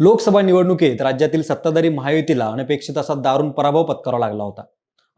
लोकसभा निवडणुकीत राज्यातील सत्ताधारी महायुतीला अनपेक्षित असा दारुण पराभव पत्करावा लागला होता.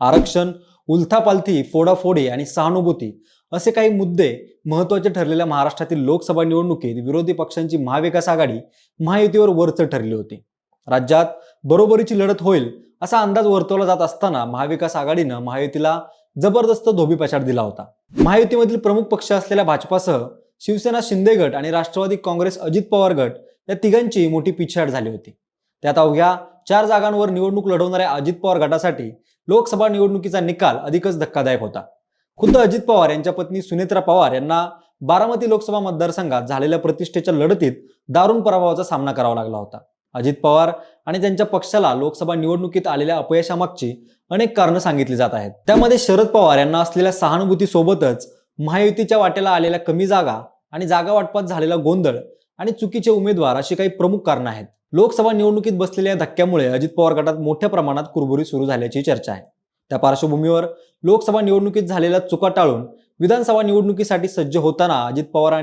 आरक्षण उलथापालथी फोडाफोडी आणि सहानुभूती असे काही मुद्दे महत्त्वाचे ठरलेल्या महाराष्ट्रातील लोकसभा निवडणुकीत विरोधी पक्षांची महाविकास आघाडी महायुतीवर वरचढ ठरली होती. राज्यात बरोबरीची लढत होईल असा अंदाज वर्तवला जात असताना महाविकास आघाडीनं महायुतीला जबरदस्त धोबीपछाड दिला होता. महायुतीमधील प्रमुख पक्ष असलेल्या भाजपासह शिवसेना शिंदे गट आणि राष्ट्रवादी काँग्रेस अजित पवार गट या तिघांची मोठी पिछाड झाली होती. त्यात अवघ्या चार जागांवर निवडणूक लढवणाऱ्या अजित पवार गटासाठी लोकसभा निवडणुकीचा निकाल अधिकच धक्कादायक होता. खुद्द अजित पवार यांच्या पत्नी सुनेत्रा पवार यांना बारामती लोकसभा मतदारसंघात झालेल्या प्रतिष्ठेच्या लढतीत दारुण पराभवाचा सामना करावा लागला होता. अजित पवार आणि त्यांच्या पक्षाला लोकसभा निवडणुकीत आलेल्या अपयशामागची अनेक कारणं सांगितली जात आहेत. त्यामध्ये शरद पवार यांना असलेल्या सहानुभूतीसोबतच महायुतीच्या वाट्याला आलेल्या कमी जागा आणि जागा वाटपात झालेला गोंधळ आणि चुकीचे उमेदवार अशी काही प्रमुख कारणं आहेत. लोकसभा निवडणुकीत बसलेल्या धक्क्यामुळे अजित पवार गटात मोठ्या प्रमाणात कुरबुरी सुरू झाल्याची चर्चा आहे. त्या पार्श्वभूमीवर लोकसभा निवडणुकीत झालेल्या चुका टाळून विधानसभा निवडणुकीसाठी सज्ज होताना अजित पवार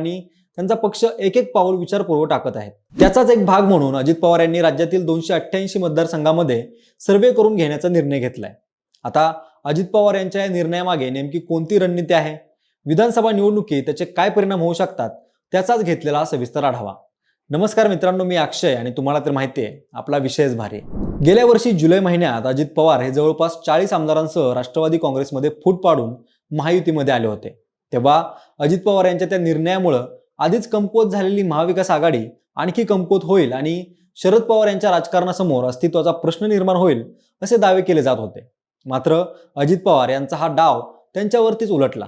त्यांचा पक्ष एक एक पाऊल विचारपूर्वक टाकत आहेत. त्याचाच एक भाग म्हणून अजित पवार यांनी राज्यातील दोनशे अठ्ठ्याऐंशी मतदारसंघामध्ये सर्वे करून घेण्याचा निर्णय घेतलाय. आता अजित पवार यांच्या या निर्णयामागे नेमकी कोणती रणनीती आहे? विधानसभा निवडणुकीत त्याचे काय परिणाम होऊ शकतात? त्याचाच घेतलेला सविस्तर आढावा. नमस्कार मित्रांनो मी अक्षय आणि तुम्हाला तर माहिती आहे आपला विषयच भारी गेल्या वर्षी जुलै महिन्यात अजित पवार हे जवळपास चाळीस आमदारांसह राष्ट्रवादी काँग्रेसमध्ये फूट पाडून महायुतीमध्ये आले होते. तेव्हा अजित पवार यांच्या त्या निर्णयामुळं आधीच कमकुवत झालेली महाविकास आघाडी आणखी कमकुवत होईल आणि शरद पवार यांच्या राजकारणासमोर अस्तित्वाचा प्रश्न निर्माण होईल असे दावे केले जात होते. मात्र अजित पवार यांचा हा डाव त्यांच्यावरतीच उलटला.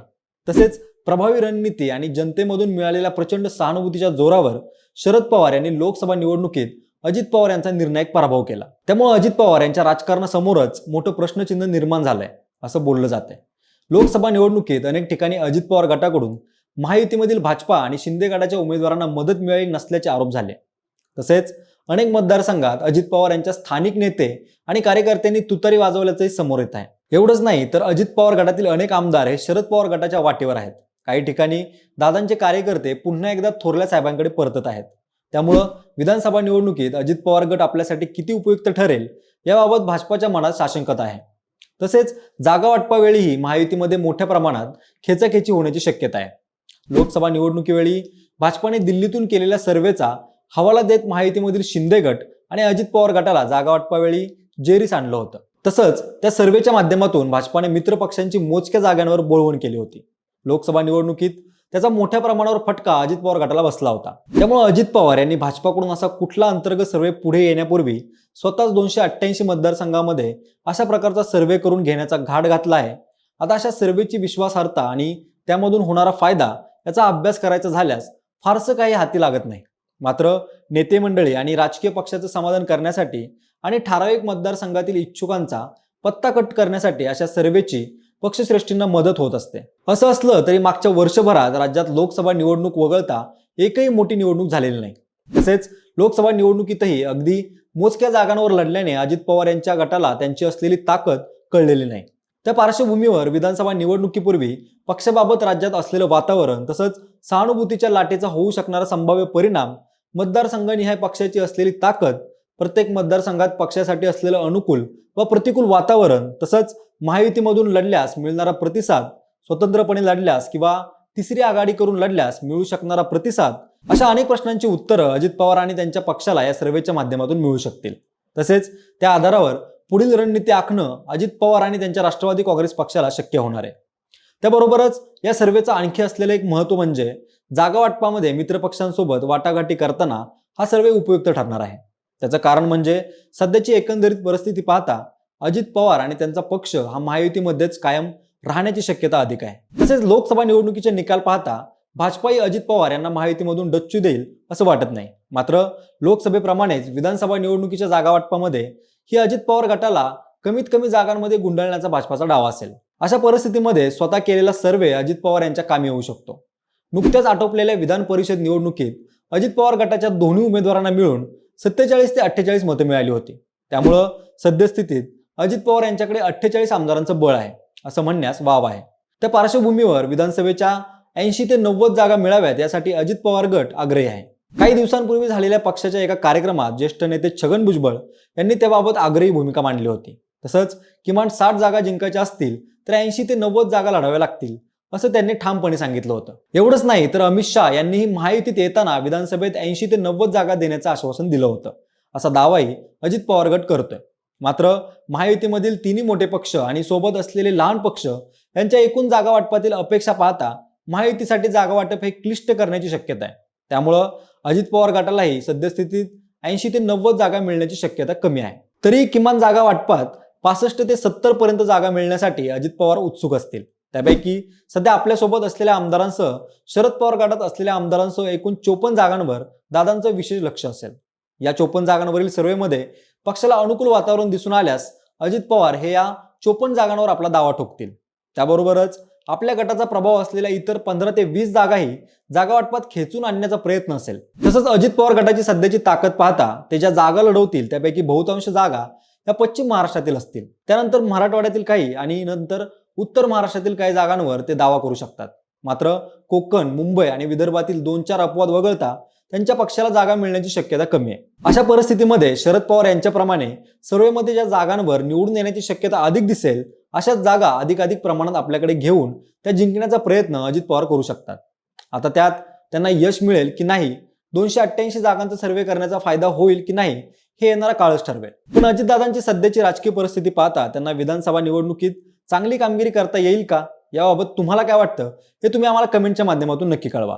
तसेच प्रभावी रणनीती आणि जनतेमधून मिळालेल्या प्रचंड सहानुभूतीच्या जोरावर शरद पवार यांनी लोकसभा निवडणुकीत अजित पवार यांचा निर्णायक पराभव केला. त्यामुळे अजित पवार यांच्या राजकारणासमोरच मोठं प्रश्नचिन्ह निर्माण झालंय असं बोललं जातंय. लोकसभा निवडणुकीत अनेक ठिकाणी अजित पवार गटाकडून महायुतीमधील भाजपा आणि शिंदे गटाच्या उमेदवारांना मदत मिळाली नसल्याचे आरोप झाले. तसेच अनेक मतदारसंघात अजित पवार यांच्या स्थानिक नेते आणि कार्यकर्त्यांनी तुतारी वाजवल्याचंही समोर येत आहे. एवढंच नाही तर अजित पवार गटातील अनेक आमदार हे शरद पवार गटाच्या वाटेवर आहेत. काही ठिकाणी दादांचे कार्यकर्ते पुन्हा एकदा थोरल्या साहेबांकडे परतत आहेत. त्यामुळं विधानसभा निवडणुकीत अजित पवार गट आपल्यासाठी किती उपयुक्त ठरेल याबाबत भाजपाच्या मनात साशंकता आहे. तसेच जागा वाटपावेळीही महायुतीमध्ये मोठ्या प्रमाणात खेचाखेची होण्याची शक्यता आहे. लोकसभा निवडणुकीवेळी भाजपाने दिल्लीतून केलेल्या सर्वेचा हवाला देत महायुतीमधील शिंदे गट आणि अजित पवार गटाला जागा वाटपावेळी जेरीस आणलं होतं. तसंच त्या सर्वेच्या माध्यमातून भाजपाने मित्र पक्षांची मोजक्या जागांवर बोळवण केली होती. लोकसभा निवडणुकीत त्याचा मोठ्या प्रमाणावर फटका अजित पवार गटाला बसला होता. त्यामुळे अजित पवार यांनी भाजपाकडून असा कुठला अंतर्गत सर्वे पुढे येण्यापूर्वी स्वतःच दोनशे अठ्ठ्याऐंशी मतदारसंघामध्ये अशा प्रकारचा सर्वे करून घेण्याचा घाट घातला आहे. आता अशा सर्वेची विश्वासार्हता आणि त्यामधून होणारा फायदा याचा अभ्यास करायचा झाल्यास फारसं काही हाती लागत नाही. मात्र नेते मंडळी आणि राजकीय पक्षाचं समाधान करण्यासाठी आणि ठराविक मतदारसंघातील इच्छुकांचा पत्ता कट करण्यासाठी अशा सर्वेची पक्षश्रेष्ठींना मदत होत असते. असं असलं तरी मागच्या वर्षभरात राज्यात लोकसभा निवडणूक वगळता एकही मोठी निवडणूक झालेली नाही. तसेच लोकसभा निवडणुकीतही अगदी मोजक्या जागांवर लढल्याने अजित पवार यांच्या गटाला त्यांची असलेली ताकद कळलेली नाही. त्या पार्श्वभूमीवर विधानसभा निवडणुकीपूर्वी पक्षाबाबत राज्यात असलेलं वातावरण तसंच सहानुभूतीच्या लाटेचा होऊ शकणारा संभाव्य परिणाम मतदारसंघनिहाय पक्षाची असलेली ताकद प्रत्येक मतदारसंघात पक्षासाठी असलेलं अनुकूल व प्रतिकूल वातावरण तसंच महायुतीमधून लढल्यास मिळणारा प्रतिसाद स्वतंत्रपणे लढल्यास किंवा तिसरी आघाडी करून लढल्यास मिळू शकणारा प्रतिसाद अशा अनेक प्रश्नांची उत्तरं अजित पवार आणि त्यांच्या पक्षाला या सर्वेच्या माध्यमातून मिळू शकतील. तसेच त्या आधारावर पुढील रणनीती आखणं अजित पवार आणि त्यांच्या राष्ट्रवादी काँग्रेस पक्षाला शक्य होणार आहे. त्याबरोबरच या सर्वेचं आणखी असलेलं एक महत्त्व म्हणजे जागा वाटपामध्ये मित्रपक्षांसोबत वाटाघाटी करताना हा सर्वे उपयुक्त ठरणार आहे. त्याचं कारण म्हणजे सध्याची एकंदरीत परिस्थिती पाहता अजित पवार आणि त्यांचा पक्ष हा महायुतीमध्येच कायम राहण्याची शक्यता अधिक आहे. तसेच लोकसभा निवडणुकीचे निकाल पाहता भाजपाही अजित पवार यांना महायुतीमधून डच्चू देईल असं वाटत नाही. मात्र लोकसभेप्रमाणेच विधानसभा निवडणुकीच्या जागा वाटपामध्ये ही अजित पवार गटाला कमीत कमी जागांमध्ये गुंडाळण्याचा भाजपाचा डाव असेल. अशा परिस्थितीमध्ये स्वतः केलेला सर्वे अजित पवार यांच्या कामी होऊ शकतो. नुकत्याच आटोपलेल्या विधान परिषद निवडणुकीत अजित पवार गटाच्या दोन्ही उमेदवारांना मिळून सत्तेचाळीस ते अठ्ठेचाळीस मतं मिळाली होती. त्यामुळं सद्यस्थितीत अजित पवार यांच्याकडे अठ्ठेचाळीस आमदारांचं बळ आहे असं म्हणण्यास वाव आहे. त्या पार्श्वभूमीवर विधानसभेच्या ऐंशी ते नव्वद जागा मिळाव्यात यासाठी अजित पवार गट आग्रही आहे. काही दिवसांपूर्वी झालेल्या पक्षाच्या एका कार्यक्रमात ज्येष्ठ नेते छगन भुजबळ यांनी त्याबाबत आग्रही भूमिका मांडली होती. तसंच किमान साठ जागा जिंकायच्या असतील तर ऐंशी ते नव्वद जागा लढाव्या लागतील असं त्यांनी ठामपणे सांगितलं होतं. एवढंच नाही तर अमित शाह यांनीही महायुतीत येताना विधानसभेत ऐंशी ते नव्वद जागा देण्याचं आश्वासन दिलं होतं असा दावाही अजित पवार गट करतोय. मात्र महायुतीमधील तिन्ही मोठे पक्ष आणि सोबत असलेले लहान पक्ष यांच्या एकूण जागा वाटपातील अपेक्षा पाहता महायुतीसाठी जागा वाटप हे क्लिष्ट करण्याची शक्यता आहे. त्यामुळं अजित पवार गटालाही सद्यस्थितीत ऐंशी ते नव्वद जागा मिळण्याची शक्यता कमी आहे. तरी किमान जागा वाटपात पासष्ट ते सत्तर पर्यंत जागा मिळण्यासाठी अजित पवार उत्सुक असतील. त्यापैकी सध्या आपल्यासोबत असलेल्या आमदारांसह शरद पवार गटात असलेल्या आमदारांसह एकूण चोपन्न जागांवर दादांचं विशेष लक्ष असेल. या चोपन्न जागांवरील सर्वेमध्ये पक्षाला अनुकूल वातावरण दिसून आल्यास अजित पवार हे या चोपन्न जागांवर आपला दावा ठोकतील. त्याबरोबरच आपल्या गटाचा प्रभाव असलेल्या इतर पंधरा ते वीस जागाही जागा वाटपात खेचून आणण्याचा प्रयत्न असेल. तसंच अजित पवार गटाची सध्याची ताकद पाहता ते ज्या जागा लढवतील त्यापैकी बहुतांश जागा या पश्चिम महाराष्ट्रातील असतील. त्यानंतर मराठवाड्यातील काही आणि नंतर उत्तर महाराष्ट्रातील काही जागांवर ते दावा करू शकतात. मात्र कोकण मुंबई आणि विदर्भातील दोन चार अपवाद वगळता त्यांच्या पक्षाला जागा मिळण्याची शक्यता कमी आहे. अशा परिस्थितीमध्ये शरद पवार यांच्याप्रमाणे सर्वेमध्ये ज्या जागांवर निवडून येण्याची शक्यता अधिक दिसेल अशाच जागा अधिकाधिक प्रमाणात आपल्याकडे घेऊन त्या जिंकण्याचा प्रयत्न अजित पवार करू शकतात. आता त्यात त्यांना यश मिळेल की नाही दोनशे अठ्ठ्याऐंशी जागांचा सर्वे करण्याचा फायदा होईल की नाही हे येणारा काळच ठरवेल. पण अजितदादांची सध्याची राजकीय परिस्थिती पाहता त्यांना विधानसभा निवडणुकीत चांगली कामगिरी करता येईल का? याबाबत तुम्हाला काय वाटतं? हे तुम्ही आम्हाला कमेंटच्या माध्यमातून नक्की कळवा.